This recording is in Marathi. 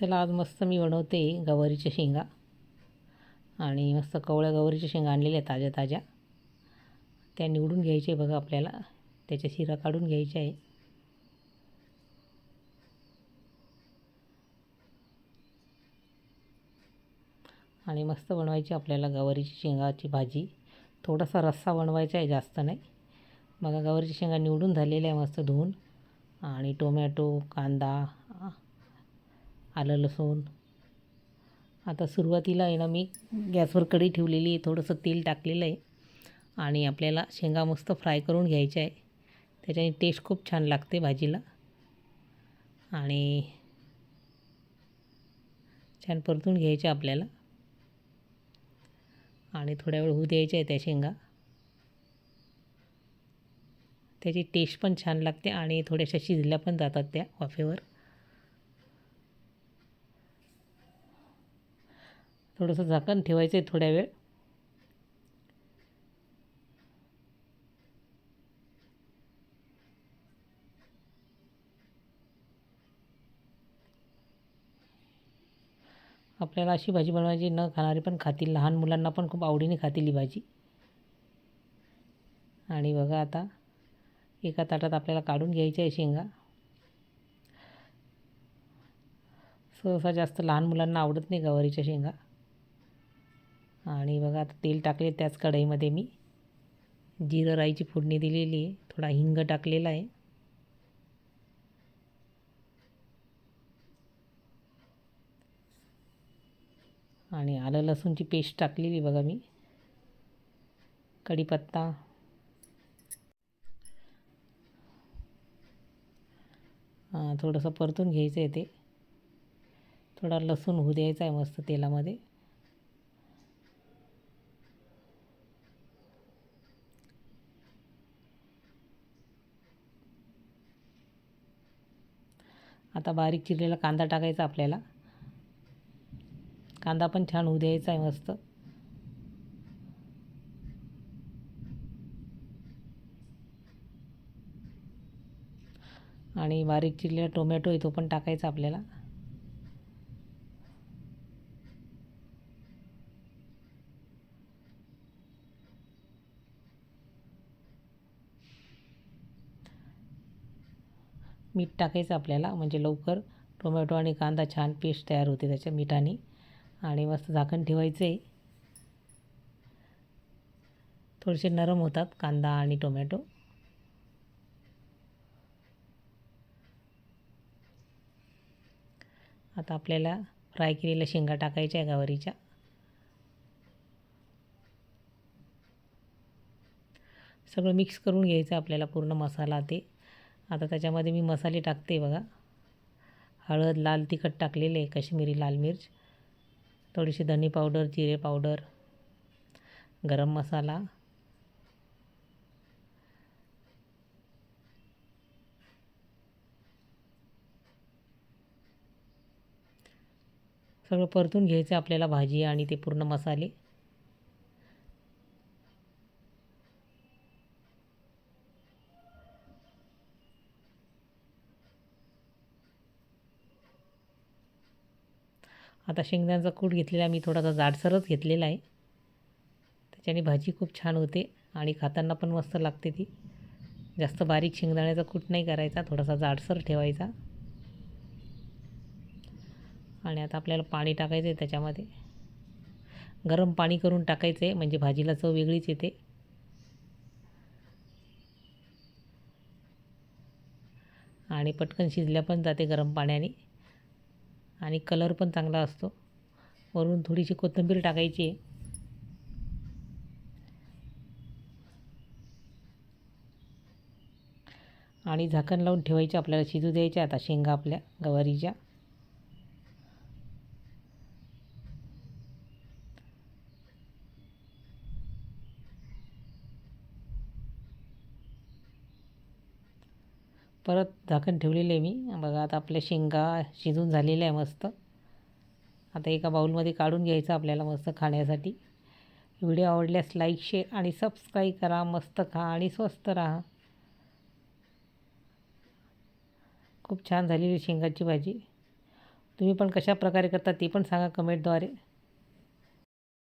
चला आज मस्त मी बनवते गवारीच्या शेंगा. आणि मस्त कवळ्या गवारीच्या शेंगा आणलेल्या ताज्या ताज्या. त्या निवडून घ्यायच्या आहे बघा आपल्याला. त्याच्या शिरा काढून घ्यायच्या आहे. आणि मस्त बनवायची आपल्याला गवारीची शेंगाची भाजी. थोडासा रस्सा बनवायचा आहे जास्त नाही. बघा गवारीची शेंगा निवडून झालेल्या आहे मस्त धुवून. आणि टोमॅटो कांदा आलं लसूण. आता सुरुवातीला आहे ना मी गॅसवर कढी ठेवलेली आहे थोडंसं तेल टाकलेलं आहे आणि आपल्याला शेंगा मस्त फ्राय करून घ्यायच्या आहे. त्याच्याने टेस्ट खूप छान लागते भाजीला. आणि छान परतून घ्यायच्या आपल्याला. आणि थोड्या वेळ होऊ द्यायच्या आहे त्या शेंगा. त्याची टेस्ट पण छान लागते आणि थोड्याशा शिजल्या पण जातात त्या वाफेवर. थोडंसं झाकण ठेवायचं आहे थोड्या वेळ. आपल्याला अशी भाजी बनवायची न खाणारी पण खातील. लहान मुलांना पण खूप आवडीने खातील ही भाजी. आणि बघा आता एका ताटात आपल्याला काढून घ्यायची आहे शेंगा. सहसा जास्त लहान मुलांना आवडत नाही गवारीच्या शेंगा. आणि बघा आता तेल टाकले त्याच कढईमध्ये मी. जिरं राईची फोडणी दिलेली आहे. थोडा हिंग टाकलेला आहे. आणि आलं लसूणची पेस्ट टाकलेली बघा मी. कढीपत्ता. थोडंसं परतून घ्यायचं आहे ते. थोडा लसूण होऊ द्यायचा आहे मस्त तेलामध्ये. आता बारीक चिरलेला कांदा टाकायचा आपल्याला. कांदा पण छान होऊ द्यायचा आहे मस्त. आणि बारीक चिरलेला टोमॅटो आहे तो पण टाकायचा आपल्याला. मीठ टाकायचं आपल्याला म्हणजे लवकर. टोमॅटो आणि कांदा छान पेस्ट तयार होते त्याच्या मिठाने. आणि मस्त झाकण ठेवायचं आहे थोडेसे नरम होतात कांदा आणि टोमॅटो. आता आपल्याला फ्राय केलेल्या शेंगा टाकायच्या आहे गवारीच्या सगळं मिक्स करून घ्यायचं आपल्याला पूर्ण मसाला ते. आता त्याच्यामध्ये मी मसाले टाकते बघा. हळद लाल तिखट टाकलेले कश्मीरी लाल मिर्च थोडीशी धने पावडर जिरे पावडर गरम मसाला. सगळं परतून घ्यायचं आपल्याला भाजी आणि ते पूर्ण मसाले. आता शेंगदाण्याचा कूट घेतलेला मी थोडासा जाडसरच घेतलेला आहे. त्याच्याने भाजी खूप छान होते आणि खाताना पण मस्त लागते ती. जास्त बारीक शेंगदाण्याचा कूट नाही करायचा थोडासा जाडसर ठेवायचा. आणि आता आपल्याला पाणी टाकायचं आहे त्याच्यामध्ये. गरम पाणी करून टाकायचं आहे म्हणजे भाजीला चव वेगळीच येते. आणि पटकन शिजल्या पण जाते गरम पाण्याने. आणि कलर पण चांगला असतो. वरून थोडीशी कोथिंबीर टाकायची. आहे आणि झाकण लावून ठेवायचे आपल्याला शिजू द्यायच्या आता शेंगा आपल्या गवारीच्या. परत झाकण ठेवलेलं आहे मी. बघा आता आपल्या शेंगा शिजून झालेल्या आहे मस्त. आता एका बाऊलमध्ये काढून घ्यायचं आपल्याला मस्त खाण्यासाठी. व्हिडिओ आवडल्यास लाईक शेअर आणि सबस्क्राईब करा. मस्त खा आणि स्वस्त राहा. खूप छान झालेली शेंगाची भाजी. तुम्ही पण कशा प्रकारे करता ते पण सांगा कमेंटद्वारे.